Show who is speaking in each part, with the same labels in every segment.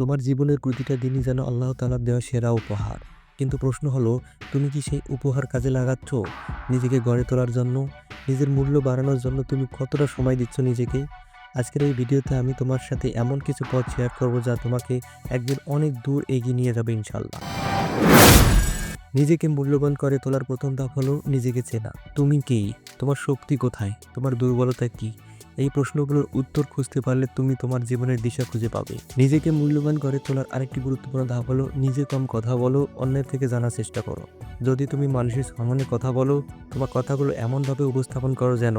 Speaker 1: তোমার জীবনের প্রতিটা দিনই যেন আল্লাহ তাআলার দেওয়া সেরা উপহার। কিন্তু প্রশ্ন হলো, তুমি কি সেই উপহার কাজে লাগাচ্ছ? নিজেকে গড়ে তোলার জন্য? নিজের মূল্য বাড়ানোর জন্য তুমি কতটা সময় দিচ্ছ নিজেকে? আজকের এই ভিডিওতে আমি তোমার সাথে এমন কিছু পথ শেয়ার করব যা তোমাকে একদিন অনেক দূর এগিয়ে নিয়ে যাবে ইনশাল্লাহ নিজেকে মূল্যবান করে তোলার প্রথম ধাপ হলো নিজেকে চেনা। তুমি কি? তোমার শক্তি কোথায়? তোমার দুর্বলতা কি? এই প্রশ্নগুলোর উত্তর খুঁজতে পারলে তুমি তোমার জীবনের দিশা খুঁজে পাবে। নিজেকে মূল্যবান করে তোলার আরেকটি গুরুত্বপূর্ণ ধাপ হলো, নিজে কম কথা বলো, অন্যের থেকে জানার চেষ্টা করো। যদি তুমি মানুষের সম্মানে কথা বলো, তোমার কথাগুলো এমনভাবে উপস্থাপন করো যেন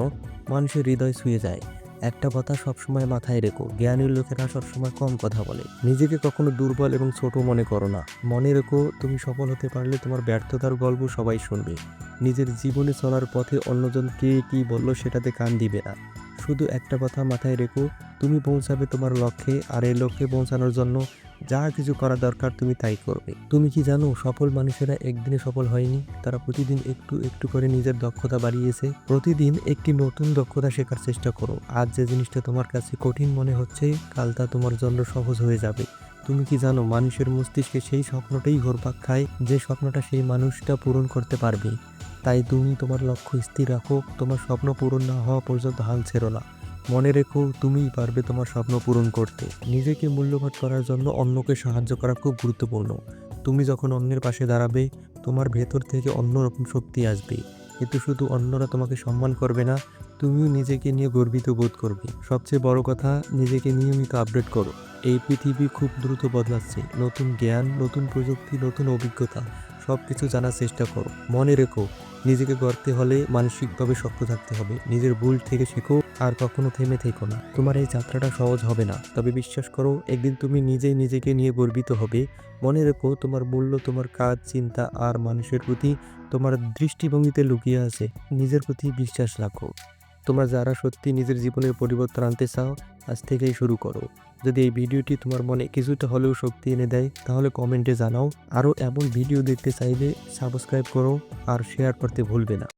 Speaker 1: মানুষের হৃদয় ছুঁয়ে যায়। একটা কথা সবসময় মাথায় রেখো জ্ঞানী লোকেরা সবসময় কম কথা বলে। নিজেকে কখনো দুর্বল এবং ছোট মনে করো না। মনে রেখো, তুমি সফল হতে পারলে তোমার ব্যর্থতার গল্প সবাই শুনবে। নিজের জীবনে চলার পথে অন্যজন কে কী বলল সেটাতে কান দিবে না। শুধু একটা কথা মাথায় রেখো, তুমি পৌঁছাবে তোমার লক্ষ্যে, আর এই লক্ষ্যে পৌঁছানোর জন্য যা কিছু করা দরকার তুমি তাই করবে। তুমি কি জানো, সফল মানুষেরা একদিনে সফল হয়নি, তারা প্রতিদিন একটু একটু করে নিজের দক্ষতা বাড়িয়েছে। প্রতিদিন একটি নতুন দক্ষতা শেখার চেষ্টা করো। আজ যে জিনিসটা তোমার কাছে কঠিন মনে হচ্ছে, কাল তা তোমার জন্য সহজ হয়ে যাবে। তুমি কি জানো, মানুষের মস্তিষ্কে সেই স্বপ্নটাই ঘোরপাক খায়, যে স্বপ্নটা সেই মানুষটা পূরণ করতে পারবে। তাই তুমি তোমার লক্ষ্য স্থির রাখো, তোমার স্বপ্ন পূরণ না হওয়া পর্যন্ত হাল ছেড়ো না। মনে রেখো, তুমিই পারবে তোমার স্বপ্ন পূরণ করতে। নিজেকে মূল্যবোধ করার জন্য অন্যকে সাহায্য করা খুব গুরুত্বপূর্ণ। তুমি যখন অন্যের পাশে দাঁড়াবে, তোমার ভেতর থেকে অন্যরকম শক্তি আসবে। এতে শুধু অন্যরা তোমাকে সম্মান করবে না, তুমিও নিজেকে নিয়ে গর্বিত বোধ করবে। সবচেয়ে বড় কথা, নিজেকে নিয়মিত আপডেট করো। এই পৃথিবী খুব দ্রুত বদলাচ্ছে। নতুন জ্ঞান, নতুন প্রযুক্তি, নতুন অভিজ্ঞতা সব কিছু জানার চেষ্টা করো। মনে রেখো, নিজেকে গড়তে হলে মানসিকভাবে শক্ত থাকতে হবে। নিজের ভুল থেকে শেখো আর কখনো থেমে থেকো না। তোমার এই যাত্রাটা সহজ হবে না। তবে বিশ্বাস করো, একদিন তুমি নিজেই নিজেকে নিয়ে গর্বিত হবে। মনে রেখো, তোমার মূল্য, তোমার কাজ, চিন্তা আর মানুষের প্রতি তোমার দৃষ্টিভঙ্গিতে লুকিয়ে আছে। নিজের প্রতি বিশ্বাস রাখো। তোমরা যারা সত্যি নিজের জীবনের পরিবর্তন আনতে চাও, আজ থেকেই শুরু করো। যদি এই ভিডিওটি তোমার মনে কিছুটা হলেও শক্তি এনে দেয়, তাহলে কমেন্টে জানাও। আরও এমন ভিডিও দেখতে চাইলে সাবস্ক্রাইব করো আর শেয়ার করতে ভুলবে না।